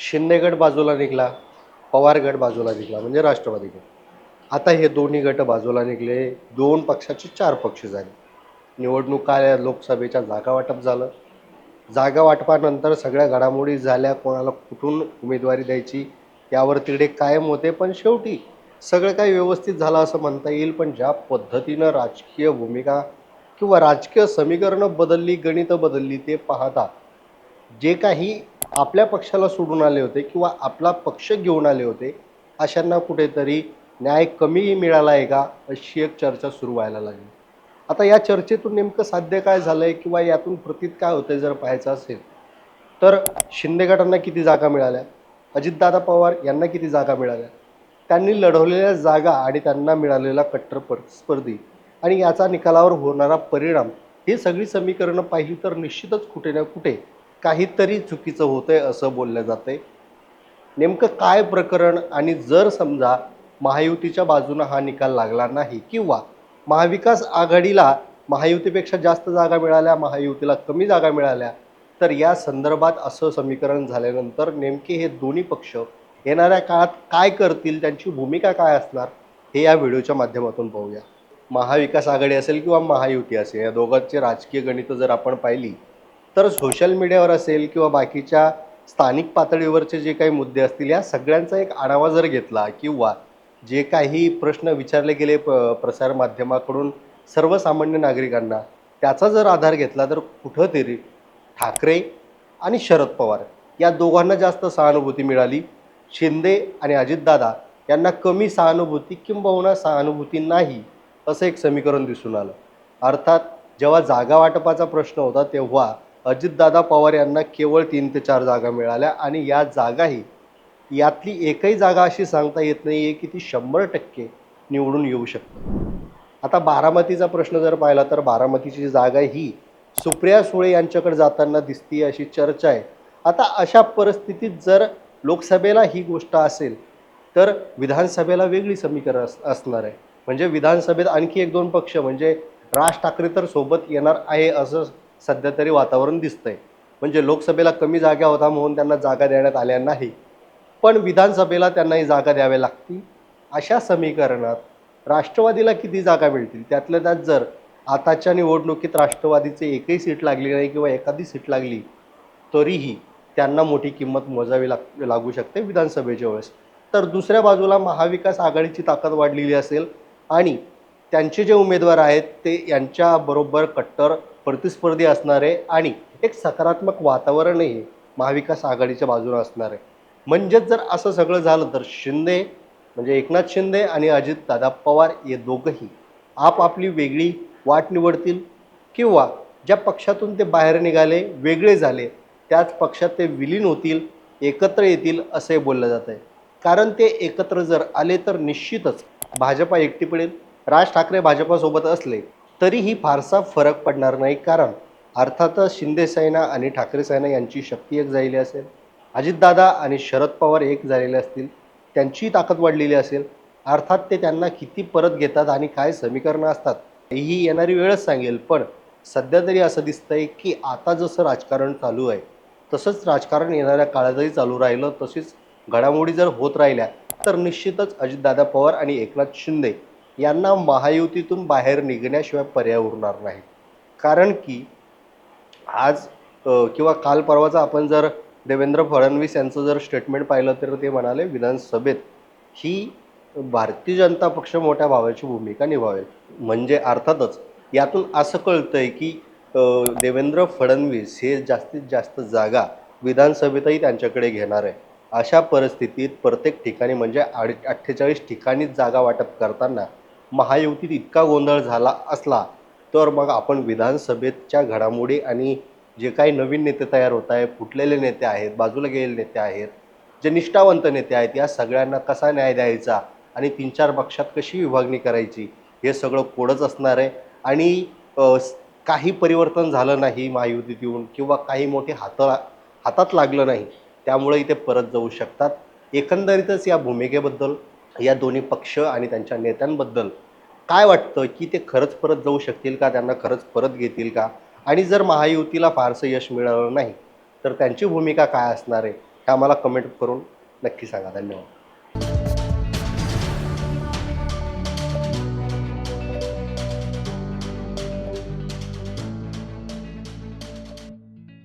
शिंदेगड बाजूला निघला पवारगड बाजूला निघला म्हणजे राष्ट्रवादी गट आता हे दोन्ही गट बाजूला निघले दोन पक्षाचे चार पक्ष झाले. निवडणूक आल्या लोकसभेच्या जागा वाटप झालं. जागा वाटपानंतर सगळ्या घडामोडी झाल्या कोणाला कुठून उमेदवारी द्यायची यावर तिकडे कायम होते पण शेवटी सगळं काही व्यवस्थित झालं असं म्हणता येईल पण ज्या पद्धतीनं राजकीय भूमिका किंवा राजकीय समीकरणं बदलली गणितं बदलली ते पाहता जे काही आपल्या पक्षाला सोडून आले होते किंवा आपला पक्ष घेऊन आले होते अशांना कुठेतरी न्याय कमी मिळाला आहे का अशी एक चर्चा सुरू व्हायला लागली. आता या चर्चेतून नेमकं साध्य काय झालं आहे किंवा यातून प्रतीत काय होतं जर पाहायचं असेल तर शिंदे गटांना किती जागा मिळाल्या? अजितदादा पवार यांना किती जागा मिळाल्या? त्यांनी लढवलेल्या जागा आणि त्यांना मिळालेला कट्टर पर स्पर्धी आणि याचा निकालावर होणारा परिणाम ही सगळी समीकरणं पाहिली तर निश्चितच कुठे ना कुठे काहीतरी चुकीचं होतंय असं बोललं जातंय. नेमकं काय प्रकरण आणि जर समजा महायुतीच्या बाजूनं हा निकाल लागला नाही किंवा महाविकास आघाडीला महायुतीपेक्षा जास्त जागा मिळाल्या महायुतीला कमी जागा मिळाल्या तर या संदर्भात असं समीकरण झाल्यानंतर नेमके हे दोन्ही पक्ष येणाऱ्या काळात काय करतील त्यांची भूमिका काय असणार हे या व्हिडिओच्या माध्यमातून पाहूया. महाविकास आघाडी असेल किंवा महायुती असेल या दोघांची राजकीय गणितं जर आपण पाहिली तर सोशल मीडियावर असेल किंवा बाकीच्या स्थानिक पातळीवरचे जे काही मुद्दे असतील या सगळ्यांचा एक आढावा जर घेतला किंवा जे काही प्रश्न विचारले गेले प प्रसारमाध्यमाकडून सर्वसामान्य नागरिकांना त्याचा जर आधार घेतला तर कुठंतरी ठाकरे आणि शरद पवार या दोघांना जास्त सहानुभूती मिळाली. शिंदे आणि अजितदादा यांना कमी सहानुभूती किंबहुना सहानुभूती नाही असं एक समीकरण दिसून आलं. अर्थात जेव्हा जागा वाटपाचा प्रश्न होता तेव्हा अजितदादा पवार यांना केवळ तीन ते चार जागा मिळाल्या आणि या जागाही यातली एकही जागा अशी सांगता येत नाही आहे की ती शंभर टक्के निवडून येऊ शकते. आता बारामतीचा प्रश्न जर पाहिला तर बारामतीची जागा ही सुप्रिया सुळे यांच्याकडे जाताना दिसती अशी चर्चा आहे. आता अशा परिस्थितीत जर लोकसभेला ही गोष्ट असेल तर विधानसभेला वेगळी समीकरण अस असणार आहे. म्हणजे विधानसभेत आणखी एक दोन पक्ष म्हणजे राज ठाकरे तर सोबत येणार आहे असं सध्या तरी वातावरण दिसतंय. म्हणजे लोकसभेला कमी जागा होता म्हणून त्यांना जागा देण्यात आल्या नाही. पण विधानसभेला त्यांनाही जागा द्याव्या लागतील. अशा समीकरणात राष्ट्रवादीला किती जागा मिळतील? त्यातल्या त्यात जर आताच्या निवडणुकीत राष्ट्रवादीचे एकही सीट लागली नाही किंवा एखादी सीट लागली तरीही त्यांना मोठी किंमत मोजावी लाग लागू शकते विधानसभेच्या वेळेस. तर दुसऱ्या बाजूला महाविकास आघाडीची ताकद वाढलेली असेल आणि त्यांचे जे उमेदवार आहेत ते यांच्याबरोबर कट्टर प्रतिस्पर्धी असणार आहे आणि एक सकारात्मक वातावरणही महाविकास आघाडीच्या बाजूनं असणार आहे. म्हणजेच जर असं सगळं झालं तर शिंदे म्हणजे एकनाथ शिंदे आणि अजित दादा पवार हे दोघंही आपापली वेगळी वाट निवडतील किंवा ज्या पक्षातून ते बाहेर निघाले वेगळे झाले त्याच पक्षात ते विलीन होतील एकत्र येतील असंही बोललं जात आहे. कारण ते एकत्र जर आले तर निश्चितच भाजपा एकटी पडेल. राज ठाकरे भाजपासोबत असले तरीही फारसा फरक पडणार नाही कारण अर्थातच शिंदेसेना आणि ठाकरे सेना यांची शक्ती एक झालेली असेल अजितदादा आणि शरद पवार एक झालेले असतील त्यांची ताकद वाढलेली असेल अर्थात ते त्यांना किती परत घेतात आणि काय समीकरणं असतात ही येणारी वेळच सांगेल. पण सध्या तरी असं दिसतंय की आता जसं राजकारण चालू आहे तसंच राजकारण येणाऱ्या काळातही चालू राहिलं तसेच घडामोडी जर होत राहिल्या तर निश्चितच अजितदादा पवार आणि एकनाथ शिंदे यांना महायुतीतून बाहेर निघण्याशिवाय पर्याय उरणार नाही कारण की आज किंवा काल परवाचा आपण जर देवेंद्र फडणवीस यांचं जर स्टेटमेंट पाहिलं तर ते म्हणाले विधानसभेत ही भारतीय जनता पक्ष मोठ्या भावाची भूमिका निभावेल. म्हणजे अर्थातच यातून असं कळतंय की देवेंद्र फडणवीस हे जास्तीत जास्त जागा विधानसभेतही त्यांच्याकडे घेणार आहे. अशा परिस्थितीत प्रत्येक ठिकाणी म्हणजे आड अठ्ठेचाळीस ठिकाणीच जागा वाटप करताना महायुतीत इतका गोंधळ झाला असला तर मग आपण विधानसभेच्या घडामोडी आणि जे काही नवीन नेते तयार होत आहे फुटलेले नेते आहेत बाजूला गेलेले नेते आहेत जे निष्ठावंत नेते आहेत या सगळ्यांना कसा न्याय द्यायचा आणि तीन चार पक्षात कशी विभागणी करायची हे सगळं कोडच असणार आहे. आणि काही परिवर्तन झालं नाही महायुतीत येऊन किंवा काही मोठे हात हातात लागलं नाही त्यामुळे इथे परत जाऊ शकतात. एकंदरीतच या भूमिकेबद्दल या दोन्ही पक्ष आणि त्यांच्या नेत्यांबद्दल काय वाटतं? की ते खरंच परत जाऊ शकतील का? त्यांना खरंच परत घेतील का? आणि जर महायुतीला फारसं यश मिळालं नाही तर त्यांची भूमिका काय असणार आहे? हे आम्हाला कमेंट करून नक्की सांगा. धन्यवाद.